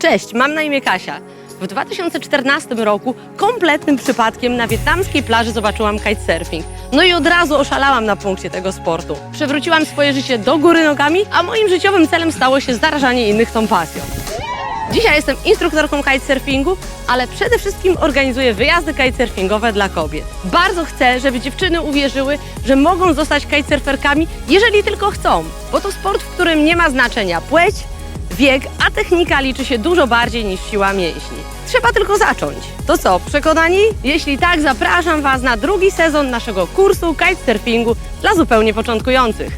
Cześć, mam na imię Kasia. W 2014 roku kompletnym przypadkiem na wietnamskiej plaży zobaczyłam kitesurfing. No i od razu oszalałam na punkcie tego sportu. Przewróciłam swoje życie do góry nogami, a moim życiowym celem stało się zarażanie innych tą pasją. Dzisiaj jestem instruktorką kitesurfingu, ale przede wszystkim organizuję wyjazdy kitesurfingowe dla kobiet. Bardzo chcę, żeby dziewczyny uwierzyły, że mogą zostać kitesurferkami, jeżeli tylko chcą, bo to sport, w którym nie ma znaczenia płeć, wiek, a technika liczy się dużo bardziej niż siła mięśni. Trzeba tylko zacząć. To co, przekonani? Jeśli tak, zapraszam Was na drugi sezon naszego kursu kitesurfingu dla zupełnie początkujących.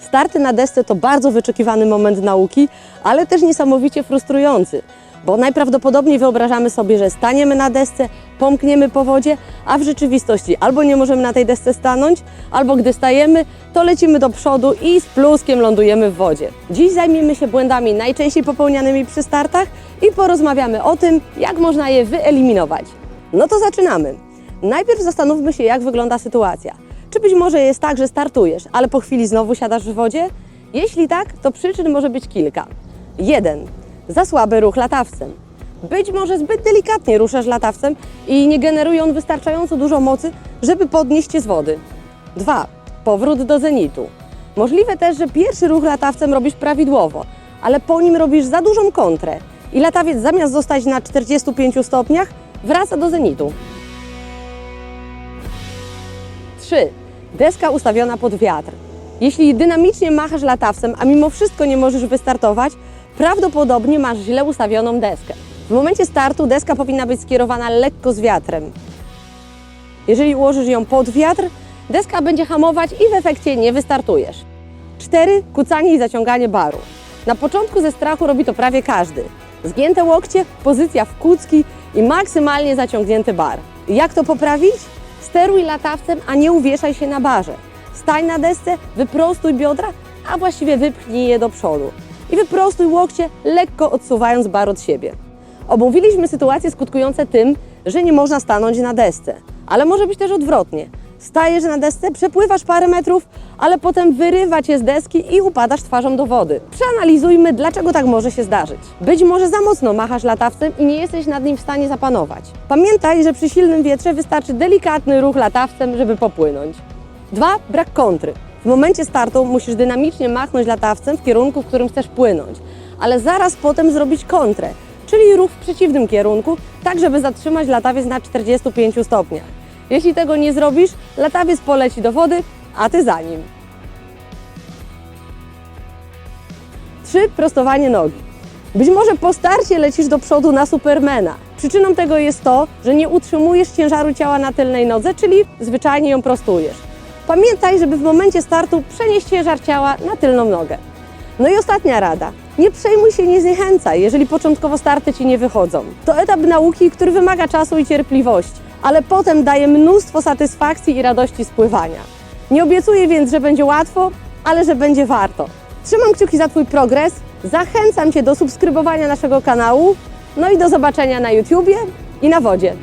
Starty na desce to bardzo wyczekiwany moment nauki, ale też niesamowicie frustrujący, bo najprawdopodobniej wyobrażamy sobie, że staniemy na desce, pomkniemy po wodzie, a w rzeczywistości albo nie możemy na tej desce stanąć, albo gdy stajemy, to lecimy do przodu i z pluskiem lądujemy w wodzie. Dziś zajmiemy się błędami najczęściej popełnianymi przy startach i porozmawiamy o tym, jak można je wyeliminować. No to zaczynamy. Najpierw zastanówmy się, jak wygląda sytuacja. Czy być może jest tak, że startujesz, ale po chwili znowu siadasz w wodzie? Jeśli tak, to przyczyn może być kilka. Jeden. Za słaby ruch latawcem. Być może zbyt delikatnie ruszasz latawcem i nie generuje on wystarczająco dużo mocy, żeby podnieść cię z wody. Dwa. Powrót do zenitu. Możliwe też, że pierwszy ruch latawcem robisz prawidłowo, ale po nim robisz za dużą kontrę i latawiec zamiast zostać na 45 stopniach, wraca do zenitu. 3. Deska ustawiona pod wiatr. Jeśli dynamicznie machasz latawcem, a mimo wszystko nie możesz wystartować, prawdopodobnie masz źle ustawioną deskę. W momencie startu deska powinna być skierowana lekko z wiatrem. Jeżeli ułożysz ją pod wiatr, deska będzie hamować i w efekcie nie wystartujesz. 4. Kucanie i zaciąganie baru. Na początku ze strachu robi to prawie każdy. Zgięte łokcie, pozycja w kucki i maksymalnie zaciągnięty bar. Jak to poprawić? Steruj latawcem, a nie uwieszaj się na barze. Stań na desce, wyprostuj biodra, a właściwie wypchnij je do przodu. I wyprostuj łokcie, lekko odsuwając bar od siebie. Omówiliśmy sytuacje skutkujące tym, że nie można stanąć na desce, ale może być też odwrotnie. Stajesz na desce, przepływasz parę metrów, ale potem wyrywa cię z deski i upadasz twarzą do wody. Przeanalizujmy, dlaczego tak może się zdarzyć. Być może za mocno machasz latawcem i nie jesteś nad nim w stanie zapanować. Pamiętaj, że przy silnym wietrze wystarczy delikatny ruch latawcem, żeby popłynąć. Dwa, brak kontry. W momencie startu musisz dynamicznie machnąć latawcem w kierunku, w którym chcesz płynąć, ale zaraz potem zrobić kontrę, czyli ruch w przeciwnym kierunku, tak żeby zatrzymać latawiec na 45 stopniach. Jeśli tego nie zrobisz, latawiec poleci do wody, a ty za nim. 3. Prostowanie nogi. Być może po starcie lecisz do przodu na supermena. Przyczyną tego jest to, że nie utrzymujesz ciężaru ciała na tylnej nodze, czyli zwyczajnie ją prostujesz. Pamiętaj, żeby w momencie startu przenieść ciężar ciała na tylną nogę. No i ostatnia rada. Nie przejmuj się, nie zniechęcaj, jeżeli początkowo starty Ci nie wychodzą. To etap nauki, który wymaga czasu i cierpliwości, ale potem daje mnóstwo satysfakcji i radości z pływania. Nie obiecuję więc, że będzie łatwo, ale że będzie warto. Trzymam kciuki za Twój progres, zachęcam Cię do subskrybowania naszego kanału, no i do zobaczenia na YouTubie i na wodzie.